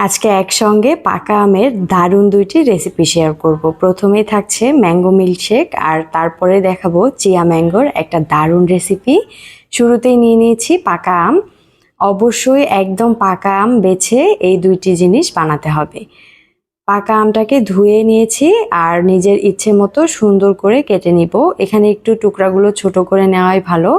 আজকে একসঙ্গে পাকা আমের দারুণ দুইটি রেসিপি শেয়ার করব। প্রথমেই থাকছে ম্যাঙ্গো মিল্কশেক আর তারপরে দেখাবো চিয়া ম্যাঙ্গোর একটা দারুণ রেসিপি শুরুতেই নিয়ে নিয়েছি পাকা আম। অবশ্যই একদম পাকা আম বেছে এই দুইটি জিনিস বানাতে হবে। পাকা আমটাকে ধুয়ে নিয়েছি আর নিজের ইচ্ছে মতো সুন্দর করে কেটে নিব। এখানে একটু টুকরাগুলো ছোট করে নেওয়াই ভালো।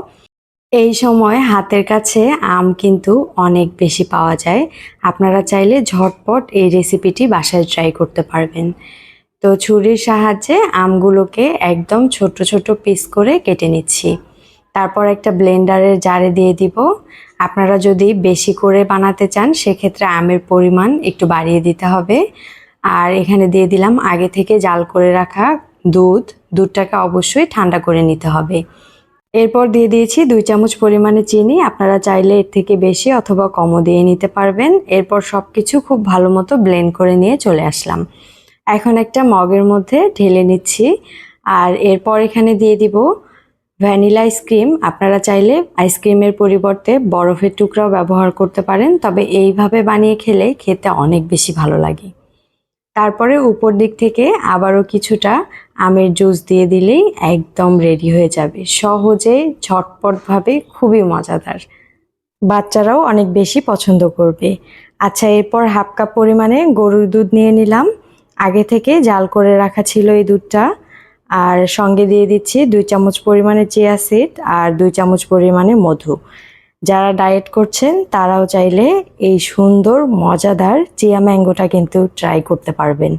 এই সময় হাতের কাছে আম কিন্তু অনেক বেশি পাওয়া যায়। আপনারা চাইলে ঝটপট এই রেসিপিটি বাসায় ট্রাই করতে পারবেন। তো ছুরির সাহায্যে আমগুলোকে একদম ছোট ছোট পিস করে কেটে নিচ্ছি। তারপর একটা ব্লেন্ডারের জারে দিয়ে দিব। আপনারা যদি বেশি করে বানাতে চান, সেক্ষেত্রে আমের পরিমাণ একটু বাড়িয়ে দিতে হবে। আর এখানে দিয়ে দিলাম আগে থেকে জাল করে রাখা দুধ। দুধটাকে অবশ্যই ঠান্ডা করে নিতে হবে। এরপর দিয়ে দিয়েছি দুই চামচ পরিমাণে চিনি। আপনারা চাইলে এর থেকে বেশি অথবা কমও দিয়ে নিতে পারবেন। এরপর সব কিছু খুব ভালো মতো ব্লেন্ড করে নিয়ে চলে আসলাম। এখন একটা মগের মধ্যে ঢেলে নিচ্ছি। আর এরপর এখানে দিয়ে দিব ভ্যানিলা আইসক্রিম আপনারা চাইলে আইসক্রিমের পরিবর্তে বরফের টুকরাও ব্যবহার করতে পারেন। তবে এইভাবে বানিয়ে খেলে খেতে অনেক বেশি ভালো লাগে। তারপরে উপর দিক থেকে আবারও কিছুটা আমের জুস দিয়ে দিলেই একদম রেডি হয়ে যাবে। সহজে, ঝটপটভাবে খুবই মজাদার। বাচ্চারাও অনেক বেশি পছন্দ করবে। আচ্ছা এরপর হাফ কাপ পরিমাণে গরুর দুধ নিয়ে নিলাম। আগে থেকে জাল করে রাখা ছিল এই দুধটা। আর সঙ্গে দিয়ে দিচ্ছি দুই চামচ পরিমাণে চিয়া সিড আর দুই চামচ পরিমাণে মধু। যারা ডায়েট করছেন, তারাও চাইলে এই সুন্দর, মজাদার চিয়া ম্যাঙ্গোটা কিন্তু ট্রাই করতে পারবেন।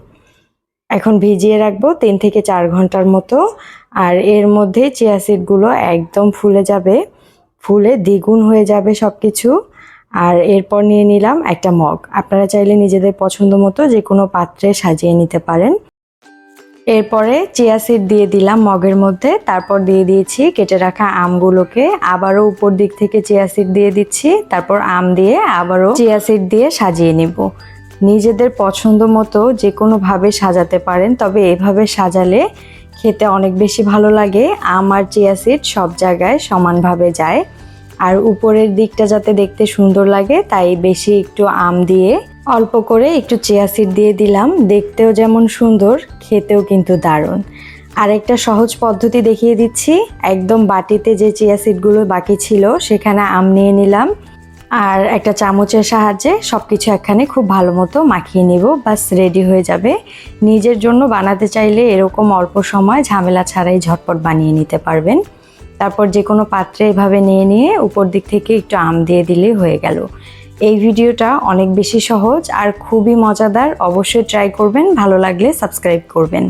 এখন ভিজিয়ে রাখব তিন থেকে চার ঘণ্টার মতো, আর এর মধ্যে চিয়া সিডগুলো একদম ফুলে যাবে, ফুলে দ্বিগুণ হয়ে যাবে সব কিছু আর এরপর নিয়ে নিলাম একটা মগ। আপনারা চাইলে নিজেদের পছন্দ মতো যে কোনো পাত্রে সাজিয়ে নিতে পারেন। এরপরে চিয়া সিড দিয়ে দিলাম মগের মধ্যে, তারপর দিয়ে দিয়েছি কেটে রাখা আমগুলোকে, আবারও উপর দিক থেকে চিয়া সিড দিয়ে দিচ্ছি, তারপর আম দিয়ে আবারও চিয়া সিড দিয়ে সাজিয়ে নিব। নিজেদের পছন্দ মতো যে কোনোভাবে সাজাতে পারেন, তবে এভাবে সাজালে খেতে অনেক বেশি ভালো লাগে। আম আর চিয়া সিড সব জায়গায় সমানভাবে যায়। আর উপরের দিকটা যাতে দেখতে সুন্দর লাগে, তাই বেশি একটু আম দিয়ে অল্প করে একটু চিয়া সিড দিয়ে দিলাম। দেখতেও যেমন সুন্দর, খেতেও কিন্তু দারুণ। আরেকটা সহজ পদ্ধতি দেখিয়ে দিচ্ছি। একদম বাটিতে যে চিয়া সিডগুলো বাকি ছিল, সেখানে আম নিয়ে নিলাম। আর একটা চামচের সাহায্যে সব কিছু একখানে খুব ভালো মতো মাখিয়ে নিব বাস রেডি হয়ে যাবে। নিজের জন্য বানাতে চাইলে এরকম অল্প সময় ঝামেলা ছাড়াই ঝটপট বানিয়ে নিতে পারবেন। তারপর যে কোনো পাত্রে এভাবে নিয়ে নিয়ে উপর দিক থেকে একটু আম দিয়ে দিলেই হয়ে গেল। এই ভিডিওটা অনেক বেশি সহজ আর খুবই মজাদার। অবশ্যই ট্রাই করবেন, ভালো লাগলে সাবস্ক্রাইব করবেন।